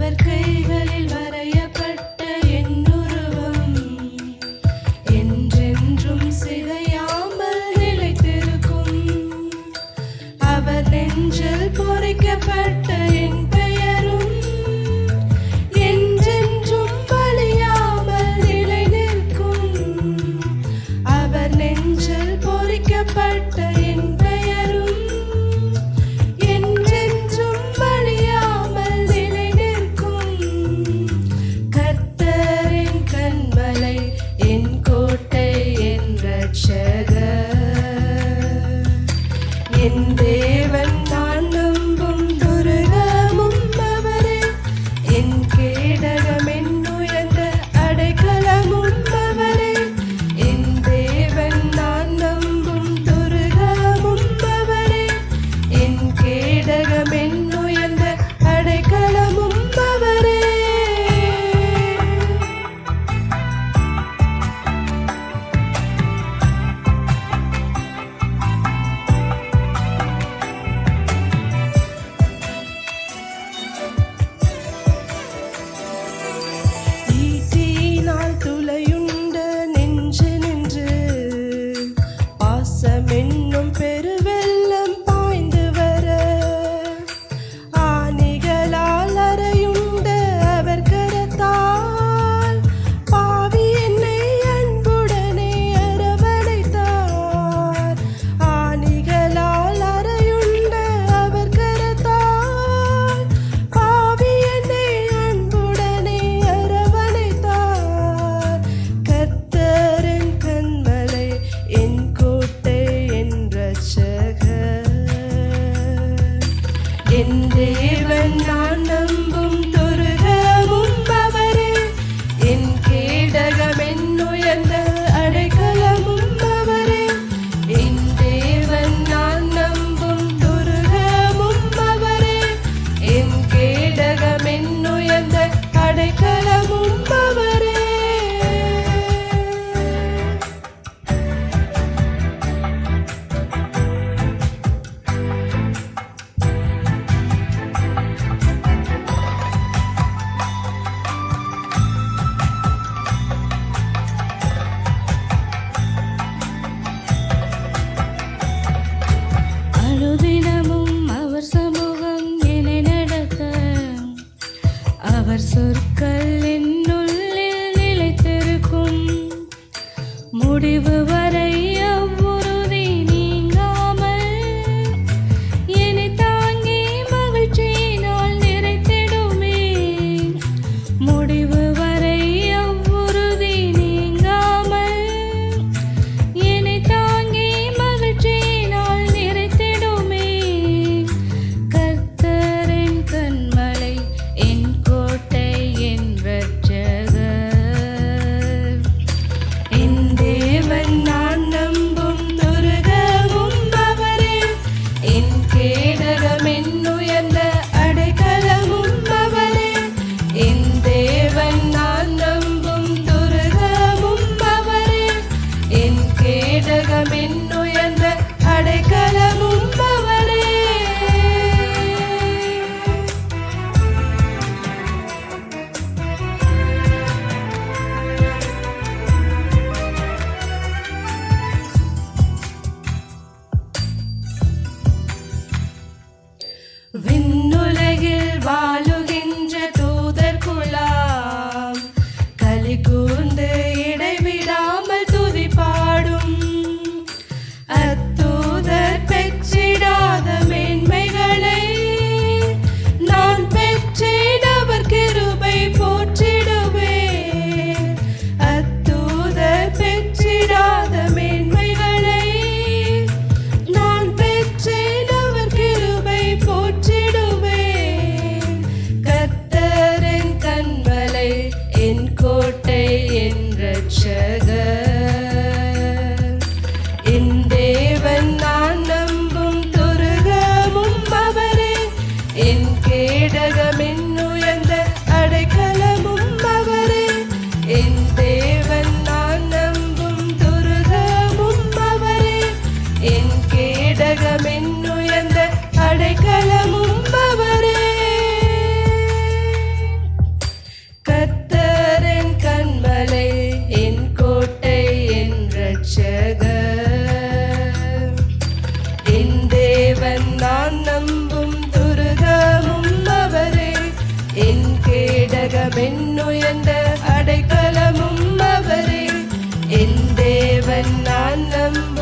அவர் கைகளில் வரையப்பட்ட என்னுருவம். என்றென்றும் சிதையாமல் நிலைத்திருக்கும். அவர் நெஞ்சில் பொறிக்கப்பட்ட என் பெயரும் என்றென்றும் வழியாமல் நிலை நிற்கும் அவர் நெஞ்சில் பொறிக்கப்பட்ட சொற்கள் minnu கேடகமென்னுயர்ந்த அடைக்கலமும் அவரே. என் தேவன் நான் நம்ப